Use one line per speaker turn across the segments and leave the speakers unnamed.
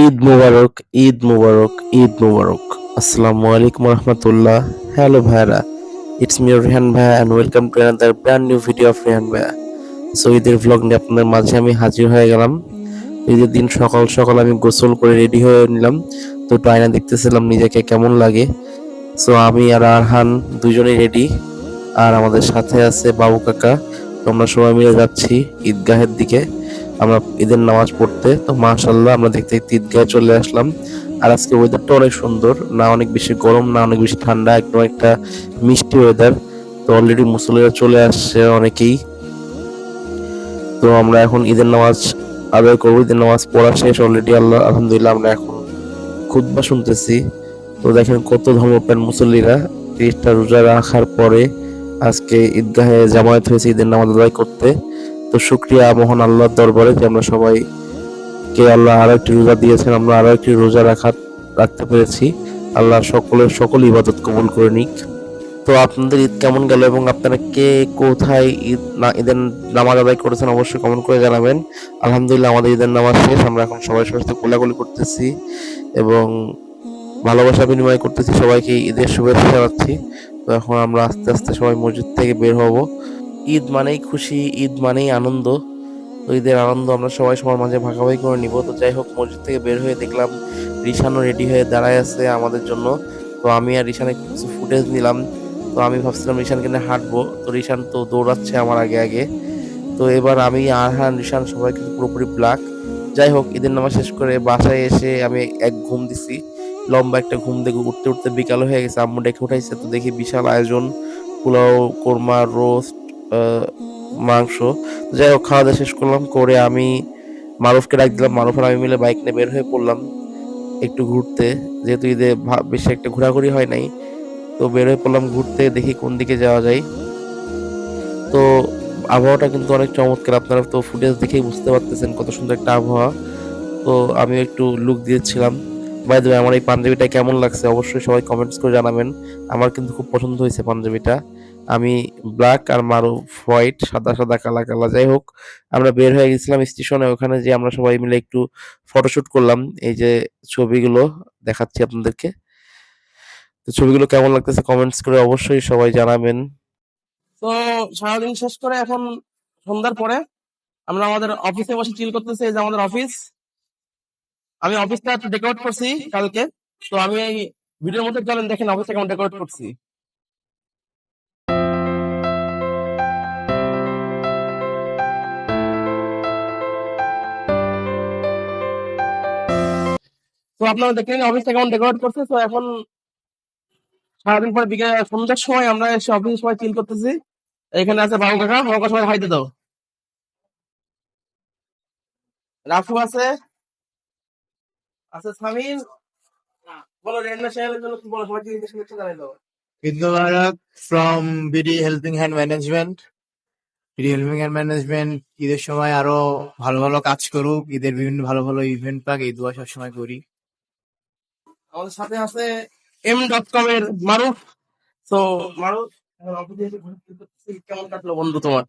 ঈদ মুবারক ঈদ মুবারক ঈদ মুবারক। আসসালামু আলাইকুম রহমতুল্লাহ। হ্যালো ভাইরা ইটস মি রেহান ভাইয়া and welcome to another brand new video of Rehan ভাইয়া। সো ঈদের ভ্লগ নিয়ে আপনাদের মাঝে আমি হাজির হয়ে গেলাম। ঈদের দিন সকাল সকাল আমি গোসল করে রেডি হয়ে নিলাম। তো আয়না দেখতেছিলাম, নিজেকে কেমন লাগে। সো আমি আর আরহান দুজনেই রেডি আর আমাদের সাথে আছে বাবু কাকা। তো আমরা সবাই মিলে যাচ্ছি ঈদগাহের দিকে। আমরা ঈদের নামাজ পড়তে, তো মাশাল্লাহ আমরা দেখতে দেখতে ঈদগাহে চলে আসলাম। আর আজকে ওয়েদারটা অনেক সুন্দর, না অনেক বেশি গরম, না অনেক বেশি ঠান্ডা, একদম একটা মিষ্টি ওয়েদার তো অলরেডি মুসলিরা চলে আসছে অনেকেই। তো আমরা এখন ঈদের নামাজ আদায় করব, ঈদের নামাজ পড়া শেষ অলরেডি আল্লাহ, আলহামদুলিল্লাহ আমরা এখন খুতবা শুনতেছি। তো দেখেন কত ধর্মপ্রাণ মুসল্লিরা, তিরিশটা রোজা রাখার পরে আজকে ঈদগাহে জামায়াত হয়েছে ঈদের নামাজ আদায় করতে। তো শুক্রিয়া মোহন আল্লাহর দরবারে যে আমরা সবাই কে আল্লাহ আরও একটি রোজা দিয়েছেন, আমরা আরও একটি রোজা রাখা, রাখতে পেরেছি। আল্লাহ সকলের সকল ইবাদত কবুল করে নিক। তো আপনাদের ঈদ কেমন গেল এবং আপনারা কে কোথায় ঈদ না, ঈদের নামাজ আদায় করেছেন অবশ্যই কমেন্ট করে জানাবেন। আলহামদুলিল্লাহ আমাদের ঈদের নামাজ শেষ, আমরা এখন সবাই সবার সাথে কোলাকুলি করতেছি এবং ভালোবাসা বিনিময় করতেছি সবাইকে ঈদের শুভেচ্ছা জানাচ্ছি। তো এখন আমরা আস্তে আস্তে সবাই মসজিদ থেকে বের হব। ঈদ মানেই খুশি, ঈদ মানেই আনন্দ। তো ঈদের আনন্দ আমরা সবাই সবার মাঝে ভাগাভাগি করে নিব। তো যাই হোক, মসজিদ থেকে বের হয়ে দেখলাম রিশানও রেডি হয়ে দাঁড়ায় আছে আমাদের জন্য। তো আমি আর রিশান কিছু ফুটেজ নিলাম। তো আমি ভাবছিলাম রিশানকে নিয়ে হাঁটবো। তো রিশান তো দৌড়াচ্ছে আমার আগে আগে। তো এবার আমি, আরহান, রিশান সবাই কিন্তু পুরোপুরি ব্ল্যাক যাই হোক, ঈদের নামাজ শেষ করে বাসায় এসে আমি এক ঘুম দিছি। লম্বা একটা ঘুম দেখে উঠতে উঠতে বিকাল হয়ে গেছে। আম্মু ডেকে উঠাইছে। তো দেখি বিশাল আয়োজন। পোলাও, কোরমা, রোস্ট মাংস। যাই হোক, খাওয়া দাওয়া শেষ করলাম, করে আমি মারুফকে ডাক দিলাম। মারুফ আর আমি মিলে বাইক নিয়ে বের হয়ে পড়লাম একটু ঘুরতে। যেহেতু ঈদে বেশি একটা ঘোরাঘুরি হয় নাই, তো বের হয়ে পড়লাম ঘুরতে, দেখি কোন দিকে যাওয়া যায়। তো আবহাওয়াটা কিন্তু অনেক চমৎকার, আপনারা তো ফুটেজ দেখেই বুঝতে পারতেছেন কত সুন্দর একটা আবহাওয়া। তো আমি একটু লুক দিয়েছিলাম। বাই দ্য আমার এই পাঞ্জাবিটা কেমন লাগছে অবশ্যই সবাই কমেন্টস করে জানাবেন। আমার কিন্তু খুব পছন্দ হয়েছে পাঞ্জাবিটা। আমি ব্ল্যাক আর মারু হোয়াইট সাদা সাদা, কালা কালা, যাই হোক, আমরা বের হয়ে গেছিলাম স্টেশনে, ওখানে যে আমরা সবাই মিলে একটু ফটোশুট করলাম। এই যে ছবিগুলো দেখাচ্ছি আপনাদেরকে। তো ছবিগুলো কেমন লাগতেছে কমেন্টস করে অবশ্যই সবাই জানাবেন।
তো সারাদিন শেষ করে এখন সন্ধ্যার পরে আমরা আমাদের অফিসে বসে চিল করতেছি, এই যে আমাদের অফিস আমি অফিসটা ডেকোরেট করছি কালকে। তো আমি এই ভিডিওর মধ্যে চলেন, দেখেন অফিসটা কেমন ডেকোরেট করছি। তো আপনারা দেখলেন অফিসটা কেমন ডেকোরেট করছে, তো এখন সারাদিন পরে বিকেল, সন্ধ্যার সময় আমরা এসে অফিসের সময় চিল করতেছি। এখানে আছে বাবু কাকা বাবু কাকা সবাই হাইতে দাও। রাফু আছে। আছে সামিন। বলো রেন্না সাহেবের জন্য কি বলো, সবাইকে ঈদের শুভেচ্ছা জানাই দাও।
from BD Helping Hand Management. BD Helping Hand Management, ঈদের সময় আরও ভালো ভালো কাজ করুক, ঈদের বিভিন্ন ভালো ভালো ইভেন্ট পাক, এই দোয়া সবসময় করি।
আমাদের সাথে আছে এম ডট কম এর মারুফ। তো মারুফ কেমন কাটলো বন্ধু তোমার?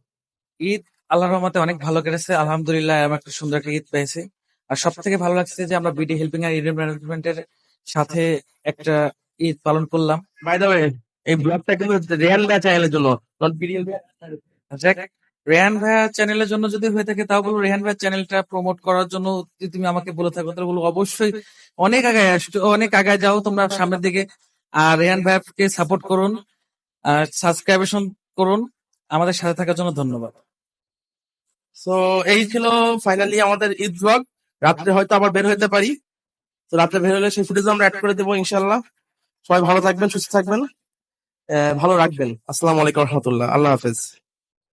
ঈদ আল্লাহর রহমতে অনেক ভালো কেটেছে। আলহামদুলিল্লাহ আমরা একটা সুন্দর একটা ঈদ পেয়েছি। আর সব থেকে ভালো লাগছে যে আমরা বিডি হেল্পিং আর ইডেন ম্যানেজমেন্টের সাথে একটা ঈদ পালন করলাম।
বাই দ্য ওয়ে এই ব্লগটা কিন্তু রেহান ব্যাচ চ্যানেলের জন্য নট বিডিএল
যাক রেহান ভাইয়া চ্যানেলের জন্য যদি হয়ে থাকে, তাও বলব রেহান ভাইয়া চ্যানেলটা প্রমোট করার জন্য যদি তুমি আমাকে বলে থাকো, তাহলে বলব অবশ্যই অনেক আগায় আসছো, অনেক আগায় যাও তোমরা সামনের দিকে। আর রেহান ভাইয়াকে সাপোর্ট করুন, আর সাবস্ক্রাইবেশন করুন। আমাদের সাথে থাকার জন্য ধন্যবাদ।
সো এই ছিল ফাইনালি আমাদের ঈদ ব্লগ রাত্রে হয়তো আবার বের হতে পারি। তো রাত্রে বের হলে সেই ফুটেজ আমরা অ্যাড করে দেবো ইনশাল্লাহ সবাই ভালো থাকবেন, সুস্থ থাকবেন। ভালো রাখবেন। আসসালামু আলাইকুম রহমতুল্লাহ। আল্লাহ হাফেজ।